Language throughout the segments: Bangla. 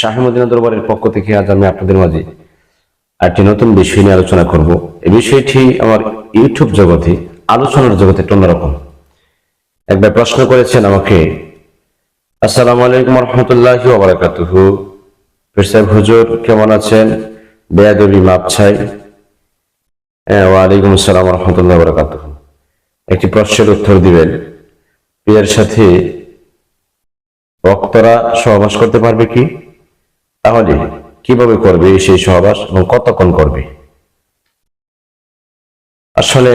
শাহমদিনা দরবারের পক্ষ থেকে আজ আমি আপনাদের মাঝে একটি নতুন বিষয় নিয়ে আলোচনা করব। এই বিষয়টি আমার ইউটিউব জগতে, আলোচনার জগতে একটু অন্যরকম। একবার প্রশ্ন করেছেন আমাকে, আসসালামু আলাইকুম রহমতুল্লাহি ওবরাকাতুহু সাহেব, হুজুর, কেমন আছেন? বেয়াদবি মাপ চাই। হ্যাঁ ওয়ালাইকুম আসসালাম রহমতুল্লাহ বরাকাতুহু। একটি প্রশ্নের উত্তর দিবেন। প্রিয়ের সাথে ভক্তরা সহবাস করতে পারবে কি? তাহলে কীভাবে করবে সেই সহবাস এবং কতক্ষণ করবে? আসলে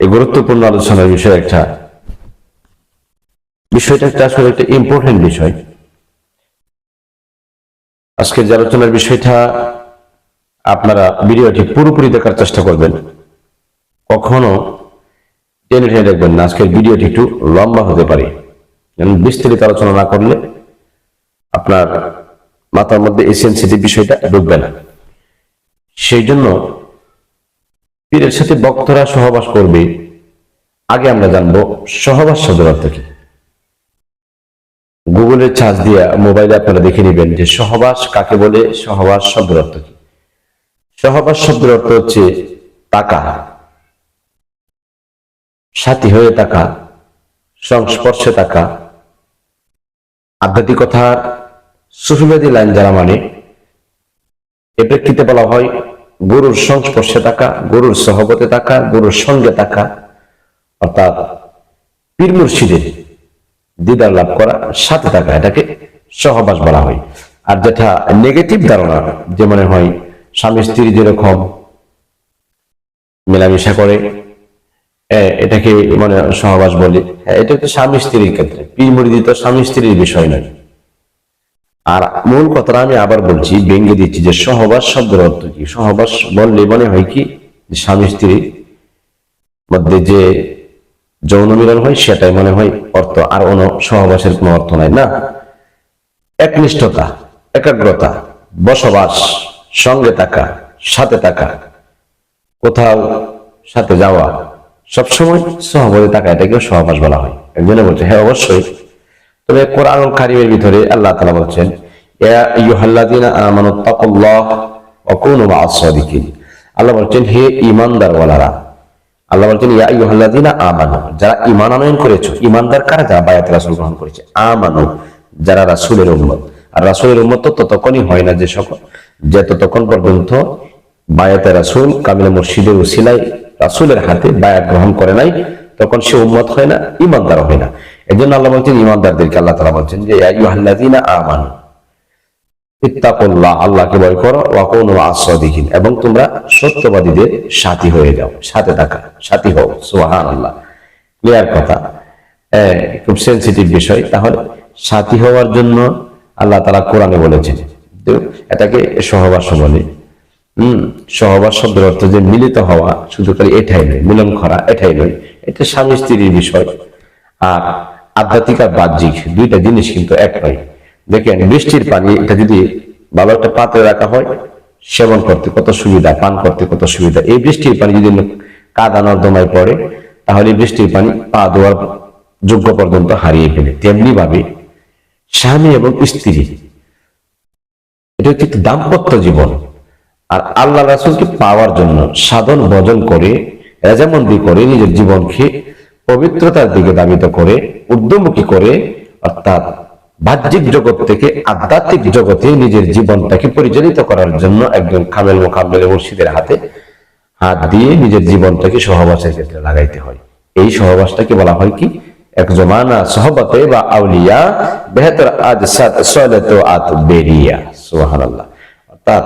এই গুরুত্বপূর্ণ আলোচনার বিষয় একটা। বিষয়টা একটা আসলে একটা ইম্পর্টেন্ট বিষয়। আজকের যে আলোচনার বিষয়টা আপনারা ভিডিওটি পুরোপুরি দেখার চেষ্টা করবেন। কখনো টেনে টেনে দেখবেন না, আজকের ভিডিওটি একটু লম্বা হতে পারে। বিস্তারিত আলোচনা না করলে আপনার মাথার মধ্যে এই সেন্সিটিভ বিষয়টা ঢুকবে না। সেই জন্য পীরের সাথে বক্তরা সহবাস করবে। আগে আমরা জানব সহবাস শব্দের অর্থ কি। গুগলের চার্জ দিয়ে মোবাইলে আপনারা দেখে নেবেন যে সহবাস কাকে বলে, সহবাস শব্দের অর্থ কি। সহবাস শব্দের অর্থ হচ্ছে টাকা সাথী হয়ে টাকা সংস্পর্শে থাকা আধ্যাত্মিকতার সুফিবাদী লাইন যারা মানে এ প্রেক্ষিতে বলা হয়, গরুর সংস্পর্শে থাকা, গরুর সহবতে থাকা, গরুর সঙ্গে থাকা, অর্থাৎ পীর মুর্শিদের দিদার লাভ করা, সাথে থাকা, এটাকে সহবাস বলা হয়। আর যেটা নেগেটিভ ধারণা, যে মনে হয় স্বামী স্ত্রী যেরকম মেলামেশা করে এটাকে মানে সহবাস বলে এটা হচ্ছে স্বামী স্ত্রীর ক্ষেত্রে। পীর মুরিদি তো স্বামী স্ত্রীর বিষয় নয়। আর মূল কথাটা আমি আবার বলছি ব্যঙ্গে দিচ্ছি যে সহবাস শব্দের অর্থ কি? সহবাস বললে মনে হয় কি? স্বামী স্ত্রীর মধ্যে যে যৌন মিলন হয়, সেটাই মনে হয় অর্থ। আর অন্য সহবাসের কোনো অর্থ নাই না? একনিষ্ঠতা, একাগ্রতা, বসবাস, সঙ্গে থাকা, সাথে থাকা, কোথাও সাথে যাওয়া, সবসময় সহবাসে থাকা, এটাকেও সহবাস বলা হয়। একজনে বলছে হ্যাঁ অবশ্যই। তবে কোরআন কারিমের ভিতরে আল্লাহ তালা বলছেন আল্লাহ বলছেন, হে ঈমানদার ওয়ালারা, আল্লাহ বলছেন, ইয়া আইয়ুহাল্লাযীনা আমানু, যারা ঈমান আনয়ন করেছ, ঈমানদার কারা যারা বায়াত রাসূল গ্রহণ করেছে? আমানু, যারা রাসূলের উম্মত। আর রাসূলের উম্মত তো ততক্ষণই হয় না যে সকল, যে ততক্ষণ পর্যন্ত বায়াতে রাসূল কামিল মুর্শিদের উসিলায় রাসূলের হাতে বায়াত গ্রহণ করে নাই, তখন সে উম্মত হয় না ইমানদার হয় না। এজন্য আল্লাহ বলছেন ঈমানদারদেরকে আল্লাহ তাআলা বলছেন যে আইয়ুহাল্লাযীনা আমানু, ইত্তাকুল্লাহ, আল্লাহকে ভয় করো ওয়াকুনু আসাদিকিন এবং তোমরা সত্যবাদীদের সাথী হয়ে যাও, সাথে থাকা, সাথী হও, সুবহানাল্লাহ। ক্লিয়ার কথা? খুব সেনসিটিভ বিষয়। তাহলে সাথী হওয়ার জন্য আল্লাহ তাআলা কোরআনে বলেছেন এটাকে সহবাস বলে। হম সহবাস শব্দের অর্থ যে মিলিত হওয়া, শুধু খালি এটাই নয়, মিলন করা, এটাই নয়, এটা স্বামী স্ত্রীর বিষয়। আর আধ্যাত্মিক আর বাহ্যিক, দুইটা জিনিস কিন্তু এক নয় দেখেন, বৃষ্টির পানি, এটা যদি ভালো একটা পাত্রে রাখা হয়, সেবন করতে কত সুবিধা, পান করতে কত সুবিধা। এই বৃষ্টির পানি যদি কাদা নর্দমায় পড়ে, তাহলে বৃষ্টির পানি পা দেওয়ার যোগ্য পর্যন্ত হারিয়ে ফেলে। তেমনি ভাবে স্বামী এবং স্ত্রী, এটা হচ্ছে দাম্পত্য জীবন। আর আল্লাহ রাসুলকে পাওয়ার জন্য সাধন ভজন করে রেজামন্দি করে, নিজের জীবনকে পবিত্রতার দিকে দাবিত করে উদ্যমুখী করে, অর্থাৎ বাহ্যিক জগৎ থেকে আধ্যাত্মিক জগতে নিজের জীবনটাকে পরিচালিত করার জন্য একজন কামেল মোকাম্মেল মুর্শিদের হাতে হাত দিয়ে নিজের জীবনটাকে সহবাসের ক্ষেত্রে লাগাইতে হয়। এই সহবাসটাকে বলা হয় কি? এক জমানা সহবতে বা আউলিয়া বেহতর আজ সাত আত বেরিয়া, সুবহানাল্লাহ। অর্থাৎ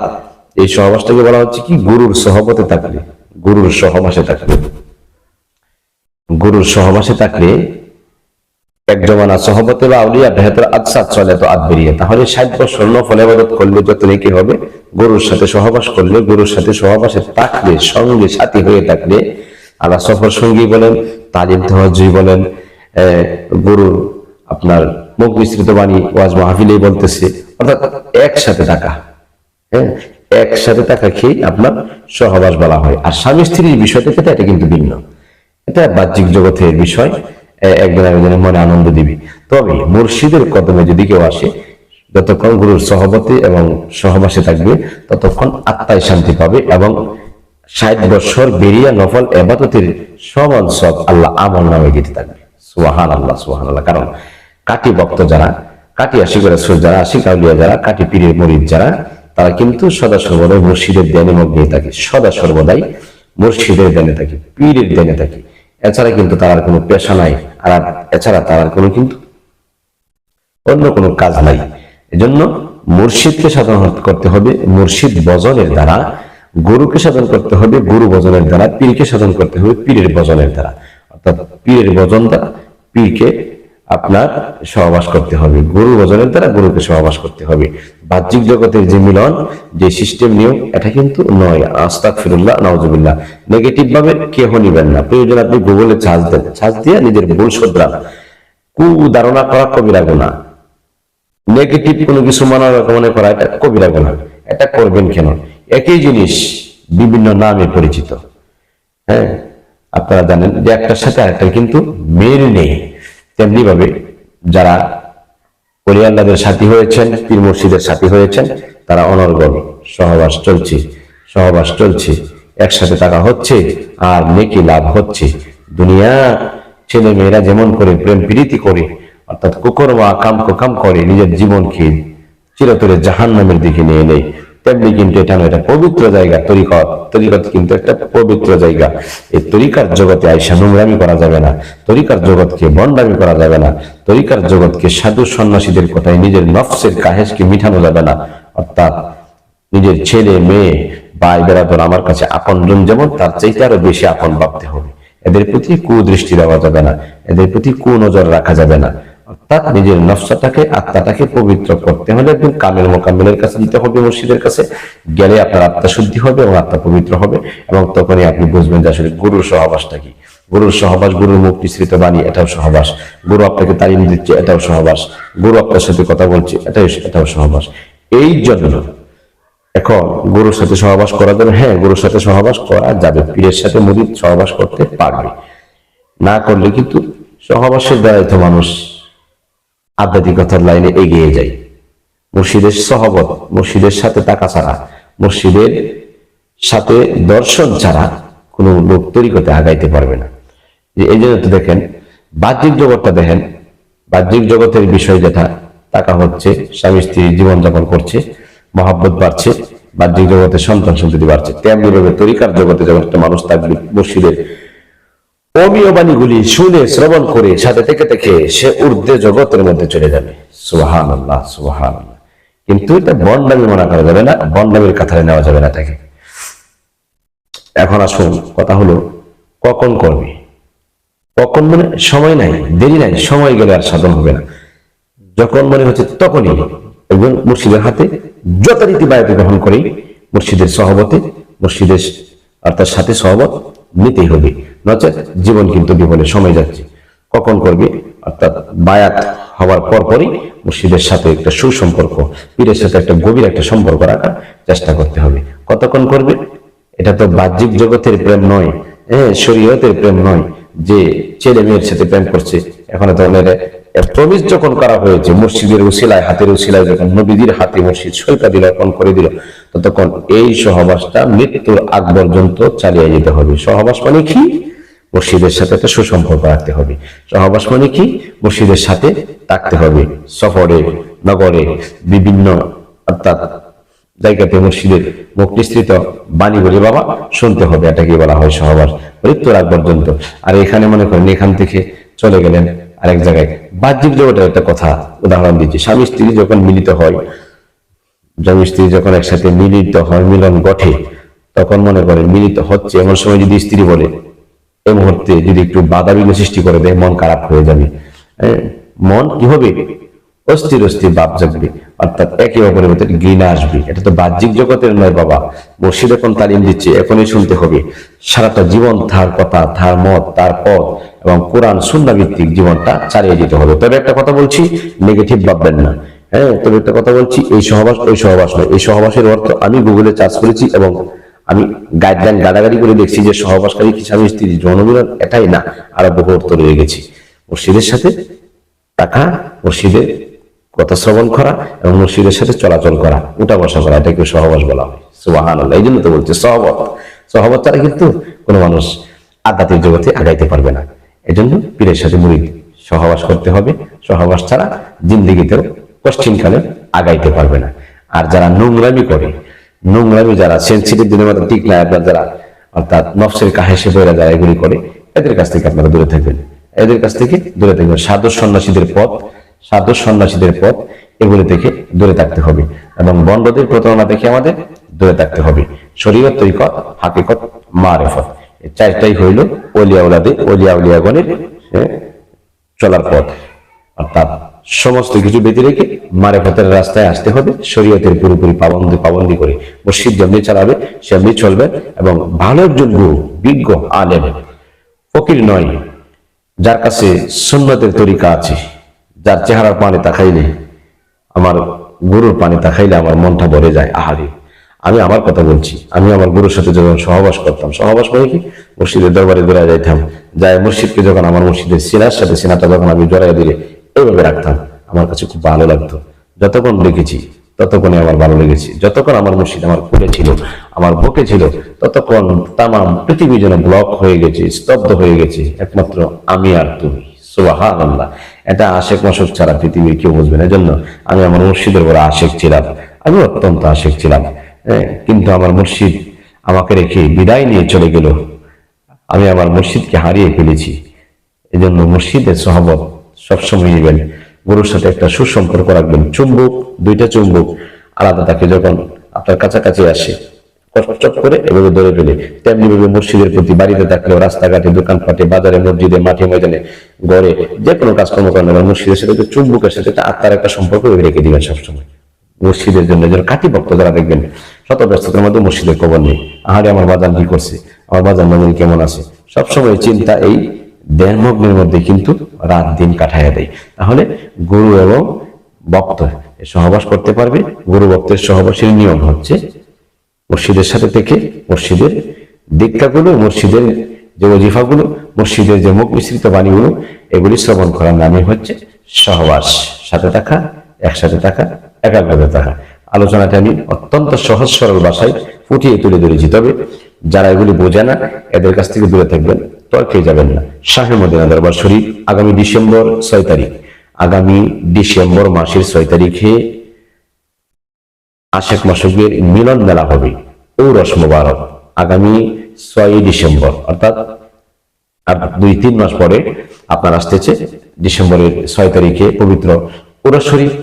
এই সহবাসটাকে বলা হচ্ছে কি? গুরুর সহবতে থাকলে, গুরুর সহবাসে থাকলে। গুরুর সহবাসে থাকলে এক জমানা সহবতে বা আউলিয়া বেহতর আদসাদ চলে তো আদ বেরিয়ে। তাহলে ষাট বছর নফল আবাদত করলে যত নাকি হবে? গরুর সাথে সহবাস করলে, গরুর সাথে সহবাসে থাকলে, সঙ্গে সাথী হয়ে থাকলে, আল্লাহ সফর সঙ্গী বলেন তালিম তহজুই বলেন গরুর আপনার মুখ মিশ্রিত বাণী ওয়াজ মাহফিলেই বলতেছে, অর্থাৎ একসাথে থাকা। হ্যাঁ একসাথে থাকা খেয়ে আপনার সহবাস বলা হয়। আর স্বামী স্ত্রীর বিষয়টা যেটা এটা কিন্তু ভিন্ন। এটা বাহ্যিক জগতের বিষয়। এ- একজন একজনের মনে আনন্দ দিবে। তবে মুর্শিদের কদমে যদি কেউ আসে, যতক্ষণ গুরুর সহবতী এবং সহবাসে থাকবে, ততক্ষণ আত্মায় শান্তি পাবে এবং ষাট বছর বেরিয়া নফল এবাদতের সমান সব আল্লাহ আমল নামে গীতে থাকবে। সুহান আল্লাহ সুহান আল্লাহ কারণ কাটি ভক্ত যারা, কাটি আশি করে যারা, আশি কাউলিয়া যারা, কাটি পীরের মরিদ যারা, তারা কিন্তু সদা সর্বদাই মুর্শিদের ধ্যানে মগ্নে থাকে। সদা সর্বদাই মুর্শিদের ধ্যানে থাকে, পীরের ধ্যানে থাকে। এছাড়া কিন্তু তার কোনো পেশা নাই, আর এছাড়া তার কোনো কিন্তু অন্য কোনো কাজ নাই। এজন্য মুর্শিদকে সাধন করতে হবে, মুর্শিদ বজনের দ্বারা, গুরুকে সাধন করতে হবে, গুরু বজনের দ্বারা, পীরকে সাধন করতে হবে, পীরের বজনের দ্বারা। অর্থাৎ পীরের বজন দ্বারা পীরকে আপনার সহবাস করতে হবে, গুরু বজনের দ্বারা গুরুকে সহবাস করতে হবে। বাহ্যিক জগতের যে মিলন, যে সিস্টেম নিয়ম এটা কিন্তু নয়। আস্তাক ফিরুল্লাহ নওয়াজুবিল্লাহ নেগেটিভ ভাবে কেহ নিবেন না। প্রয়োজন, আপনি গুগলে চার্জ দেন। চার্জ দিয়ে নিজের ভুল শোধরান কু ধারণা করা কবিরা গুণা নেগেটিভ কোনো কিছু মনে মনে করা, এটা কবিরা গুণা এটা করবেন কেন? একই জিনিস বিভিন্ন নামে পরিচিত। হ্যাঁ? আপনারা জানেন যে একটার সাথে আরেকটার কিন্তু মেল নেই। তেমনি ভাবে যারা পরিয়াল্লাদের সাথী হয়েছেন, পীর মুর্শিদের সাথী হয়েছেন, তারা অনর্গল। সহবাস চলছে সহবাস চলছে। একসাথে টাকা হচ্ছে, আর নেকি লাভ হচ্ছে। দুনিয়া ছেলে মেয়েরা যেমন করে, প্রেম প্রীতি করে, অর্থাৎ কুকরমা কাম কাম করে, নিজের জীবনকে চিরতরে জাহান নামের দিকে নিয়ে নেয়। তেমনি কিন্তু এটা নয় এটা পবিত্র জায়গা তরিকত। তরিকত কিন্তু একটা পবিত্র জায়গা। এই তরিকার জগতে আইসা নোংরামি করা যাবে না। তরিকার জগৎকে বন্ডামি করা যাবে না। তরিকার জগৎকে সাধু সন্ন্যাসীদের কথায় নিজের নফসের কাহেজকে মিঠানো যাবে না। অর্থাৎ নিজের ছেলে মেয়ে ভাই বেড়াদর আমার কাছে আপনজন যেমন তার চাইতে আরও বেশি আপন ভাবতে হবে। এদের প্রতি কুদৃষ্টি দেওয়া যাবে না। এদের প্রতি কুনজর রাখা যাবে না। অর্থাৎ নিজের নফসাটাকে, আত্মাটাকে পবিত্র করতে হলে একদম কামেল মোকাম্মেলের কাছে দিতে হবে, মুর্শিদের কাছে। গেলে আপনার আত্মা শুদ্ধি হবে এবং আত্মা পবিত্র হবে এবং তখনই আপনি বুঝবেন যে আসলে গুরুর সহবাসটা কি। গুরুর সহবাস, গুরুর মুখ মিশ্রিত বাণী, এটাও সহবাস। গুরু আপনাকে তালিম দিচ্ছে, এটাও সহবাস। গুরু আপনার সাথে কথা বলছে, এটাই, এটাও সহবাস। এই জন্য এখন গুরুর সাথে সহবাস করা যাবে হ্যাঁ গুরুর সাথে সহবাস করা যাবে, পীরের সাথে মুদির সহবাস করতে পারবে। না করলে কিন্তু সহবাসের তো মানুষ আধ্যাত্মিকতার লাইনে এগিয়ে যায় মুর্শিদের সহবত মুর্শিদের সাথে টাকা ছাড়া মুর্শিদের সাথে দর্শন ছাড়া কোনো লোক তরিকতে আগাইতে পারবে না। যে এই জন্য তো দেখেন, বাহ্যিক জগৎটা দেখেন, বাহ্যিক জগতের বিষয় যেটা, টাকা হচ্ছে, স্বামী স্ত্রী জীবনযাপন করছে, মহাব্বত বাড়ছে, বাহ্যিক জগতে সন্তান সন্ততি বাড়ছে তেমনি ভাবে তরিকার জগতে যখন একটা মানুষ থাকবে মুর্শিদের অমীয় বাণীগুলি শুনে শ্রবণ করে সাথে থেকে থেকে সে ঊর্ধ্বে জগতের মধ্যে চলে যাবে। সুহান আল্লাহ সুহান কিন্তু এটা বন্ডামি মনে করা যাবে না বন্ডামির নেওয়া যাবে না তাকে। এখন আসুন, কথা হলো কখন করবে? কখন মানে সময় নাই, দেরি নাই, সময় গেলে আর সাধন হবে না। যখন মনে হচ্ছে তখনই এবং মুর্শিদের হাতে যথারীতি বায়ত গ্রহণ করে মুর্শিদের সহবতে, মুর্শিদের অর্থাৎ সাথে সহবত নিতেই হবে। নচেত জীবন কিন্তু বিপদে সময় যাচ্ছে। কখন করবে? অর্থাৎ বায়াত হওয়ার পরপরই মুর্শিদের সাথে একটা সুসম্পর্ক, পীরের সাথে একটা গভীর একটা সম্পর্ক রাখার চেষ্টা করতে হবে। কতক্ষণ করবে? এটা তো বাহ্যিক জগতের প্রেম নয়। হ্যাঁ শরীয়তের প্রেম নয় যে ছেলে মেয়ের সাথে প্রেম করছে। এখন তো প্রমিস যখন করা হয়েছে মসজিদের উসিলায়, হাতের উসিলায় যখন নবীদের হাতে মসজিদ সৈকা দিল, অর্পণ করে দিল, ততক্ষণ এই সহবাসটা মৃত্যুর আগ পর্যন্ত চালিয়ে যেতে হবে। সহবাস মানে কি? মসজিদের সাথে একটা সুসম্পর্ক রাখতে হবে। সহবাস মানে কি? মসজিদের সাথে থাকতে হবে। সফরে, নগরে, বিভিন্ন অর্থাৎ জায়গাতে মসজিদের মুখ নিঃসৃত বাণী বলে, বাবা, শুনতে হবে। এটাকে বলা হয় সহবাস। মৃত্যুর আগ পর্যন্ত। আর এখানে মনে করেন, এখান থেকে চলে গেলেন আরেক জায়গায়। বাহ্যিক জগতের একটা কথা উদাহরণ দিচ্ছি। স্বামী, স্ত্রী যখন মিলিত হয়, স্বামী, স্ত্রী যখন একসাথে মিলিত হয়, মিলন ঘটে, তখন মনে করেন মিলিত হচ্ছে। এমন সময় যদি স্ত্রী বলে এই মুহূর্তে যদি একটু বাধা বিঘ্ন সৃষ্টি করে দেয়, মন খারাপ হয়ে যাবে। মন কি হবে? অস্থির অস্থির ভাব জাগবে। অর্থাৎ একে অপরের ভিতরে ঘৃণা আসবে। এটা তো বাহ্যিক জগতের নয় বাবা। মসজিদ এখন তালিম দিচ্ছে, এখনই শুনতে হবে। সারাটা জীবন তার কথা, তার মত, তার পথ এবং কোরআন ভিত্তিক জীবনটা চালিয়ে যেতে হবে। তবে একটা কথা বলছি নেগেটিভ ভাববেন না। হ্যাঁ তবে একটা কথা বলছি, এই সহবাস, ওই সহবাস নয়। এই সহবাসের অর্থ আমি গুগলে চার্জ করেছি এবং আমি গাইডলাইন গাড়াগাড়ি করে দেখছি যে সহবাসকারী কি স্বামী স্ত্রী যৌনমিলন এটাই না। আরও বহু অর্থ রয়ে গেছি। মসজিদের সাথে টাকা মসজিদের কথা শ্রবণ করা এবং মসজিদের সাথে চলাচল করা, উঠা বসা করা, এটাকে সহবাস বলা হয়। সুবাহান এই জন্য তো বলছে সহবত। সহবত ছাড়া কিন্তু কোনো মানুষ আধ্যাত্মিক জগতে আগাইতে পারবে না। এজন্য পীরের সাথে মুড়িদ সহবাস করতে হবে। সহবাস ছাড়া জিন্দিগিতেও পশ্চিমকালে আগাইতে পারবে না। আর যারা নোংরামি করে নোংরামি যারা সেন্সিটিভ দিনের মতো ঠিক নাই আপনার যারা অর্থাৎ নফসের কাহেসে বইরা যারা এগুলি করে এদের কাছ থেকে আপনারা দূরে থাকবেন। এদের কাছ থেকে দূরে থাকবেন। সাধু সন্ন্যাসীদের পথ সাধু সন্ন্যাসীদের পথ এগুলি থেকে দূরে থাকতে হবে। এবং বন্ডদের প্রতারণা থেকে আমাদের দূরে থাকতে হবে। শরীয়ত তৈকত হাকিকত মারেফত। চারটাই হইল অলিয়া উলাদে অলিয়া উলিয়াগণের হ্যাঁ, চলার পথ। অর্থাৎ সমস্ত কিছু বেঁধে রেখে মারে মারেফতের রাস্তায় আসতে হবে, শরীয়তের পুরোপুরি পাবন্দি পাবন্দি করে মসজিদ যেমনি চালাবে, সেমনি চলবে এবং ভালো একজন গুরু, বিজ্ঞ, আলেম, ফকির নয়, যার কাছে সুন্নতের তরিকা আছে, যার চেহারার পানি তাকাইলে, আমার গুরুর পানি তাকাইলে আমার মনটা ভরে যায়, আহারে, আমি আমার কথা বলছি, আমি আমার গুরুর সাথে যখন সহবাস করতাম, সহবাস মানে কি? মসজিদের দরবারে দৌড়া যাইতাম যাই মসজিদকে যখন আমার মসজিদের সিনার সাথে সিনাটা যখন আমি জড়াই দিলে এইভাবে রাখতাম। আমার কাছে খুব ভালো লাগতো। যতক্ষণ দেখেছি ততক্ষণে আমার ভালো লেগেছে। যতক্ষণ আমার মসজিদ আমার কুলে ছিল, আমার বুকে ছিল, ততক্ষণ তামাম পৃথিবী যেন ব্লক হয়ে গেছে, স্তব্ধ হয়ে গেছে। একমাত্র আমি আর তুমি। সুবাহান এটা আশেক মাসক ছাড়া পৃথিবীর কেউ বুঝবে না। এজন্য আমি আমার মুর্শিদের বড় আশেক ছিলাম। আমি অত্যন্ত আশেক ছিলাম। কিন্তু আমার মুর্শিদ আমাকে রেখে বিদায় নিয়ে চলে গেল। আমি আমার মুর্শিদকে হারিয়ে ফেলেছি। এজন্য মুর্শিদের সহবত সবসময় নেবেন। গুরুর সাথে একটা সুসম্পর্ক রাখবেন। চুম্বক, দুইটা চুম্বক, আলাদা থাকে যখন আপনার কাছাকাছি আসে চট করে এভাবে ধরে ফেলে। তেমনি ভাবে মুর্শিদের প্রতি, বাড়িতে থাকলেও, রাস্তাঘাটে, দোকানপাটে, বাজারে, মসজিদে, মাঠে, ময়দানে, গড়ে যে কোনো কাজকর্ম করেন এবার মুর্শিদের সাথে চুম্বকের সাথে একটা আত্মার একটা সম্পর্ক রেখে দিবেন সবসময়। মসজিদের জন্য যেন কাটি ভক্ত যারা দেখবেন শত ব্যস্ততার মধ্যে মসজিদের খবর নেই। আহারে আমার বাজান কি করছে? আমার বাজার নমিন কেমন আছে? সবসময় চিন্তা এই দেড়মগ্নের মধ্যে কিন্তু রাত দিন কাটাইয়া দেয়। তাহলে গুরু এবং ভক্ত সহবাস করতে পারবে। গুরু ভক্তের সহবাসের নিয়ম হচ্ছে মসজিদের সাথে থেকে মসজিদের দীক্ষাগুলো মসজিদের যে ওজিফাগুলো, মসজিদের যে মুখ মিশ্রিত বাণীগুলো, এগুলি শ্রবণ করার নামে হচ্ছে সহবাস। সাথে থাকা, একসাথে থাকা, একাগ্রতা থাকা। আলোচনাটা আমি অত্যন্ত সহজ সরল ভাষায় ফুটিয়ে তুলে ধরেছি। তবে যারা এগুলি বোঝে না এদের কাছ থেকে দূরে থাকবেন তর্কে যাবেন না। শাহে মদিনা দরবার শরীফ আগামী ডিসেম্বর ছয় তারিখ। আগামী ডিসেম্বর মাসের ছয় তারিখে আশেক মাসকের মিলন মেলা হবে ঔরস মোবারক আগামী ছয়ই ডিসেম্বর। অর্থাৎ আর দুই তিন মাস পরে আপনার আসতেছে ডিসেম্বরের ছয় তারিখে পবিত্র ঔরস শরীফ।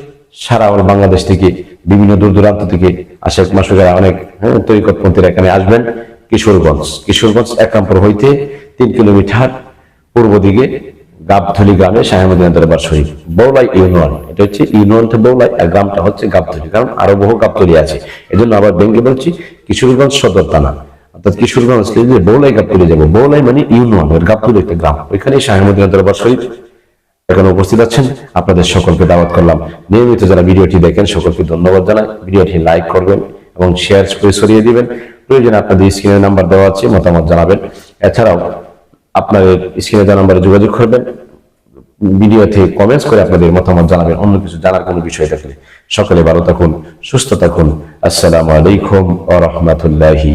সারা আমার বাংলাদেশ থেকে বিভিন্ন দূর দূরান্ত থেকে আশেক মাসকেরা অনেক হ্যাঁ, তরিকতপন্থীরা এখানে আসবেন। কিশোরগঞ্জ। কিশোরগঞ্জ একাম্পর হইতে তিন কিলোমিটার পূর্ব দিকে গাবথলি গ্রামে শাহমুদ্দিন দরবার শরীফ, বৌলাই ইউনিয়ন। এটা হচ্ছে ইউনিয়নটা বৌলাই, আর গ্রামটা হচ্ছে গাবথলি, কারণ আরও বহু গাবতলি আছে। এই জন্য আবার ব্যাংকে বলছি কিশোরগঞ্জ সদর থানা। অর্থাৎ কিশোরগঞ্জ থেকে বৌলাই গাবতলি যাব, বৌলাই মানে ইউনিয়ন গাবতলি একটা গ্রাম। ওইখানে শাহমুদ্দিন দরবার শরীফ এখানে উপস্থিত আছেন। আপনাদের সকলকে দাওয়াত করলাম। নিয়মিত যারা ভিডিওটি দেখেন, সকলকে ধন্যবাদ জানাই। ভিডিওটি লাইক করবেন এবং শেয়ার করে ছড়িয়ে দিবেন। প্রয়োজনে আপনাদের স্ক্রিনের নাম্বার দেওয়া আছে, মতামত জানাবেন। এছাড়াও আপনাদের স্ক্রিনে দেওয়া নাম্বারে যোগাযোগ করবেন। ভিডিওতে কমেন্টস করে আপনাদের মতামত জানাবেন, অন্য কিছু জানার কোনো বিষয় থাকলে। সকলে ভালো থাকুন, সুস্থ থাকুন। আসসালামু আলাইকুম ওয়া রাহমাতুল্লাহি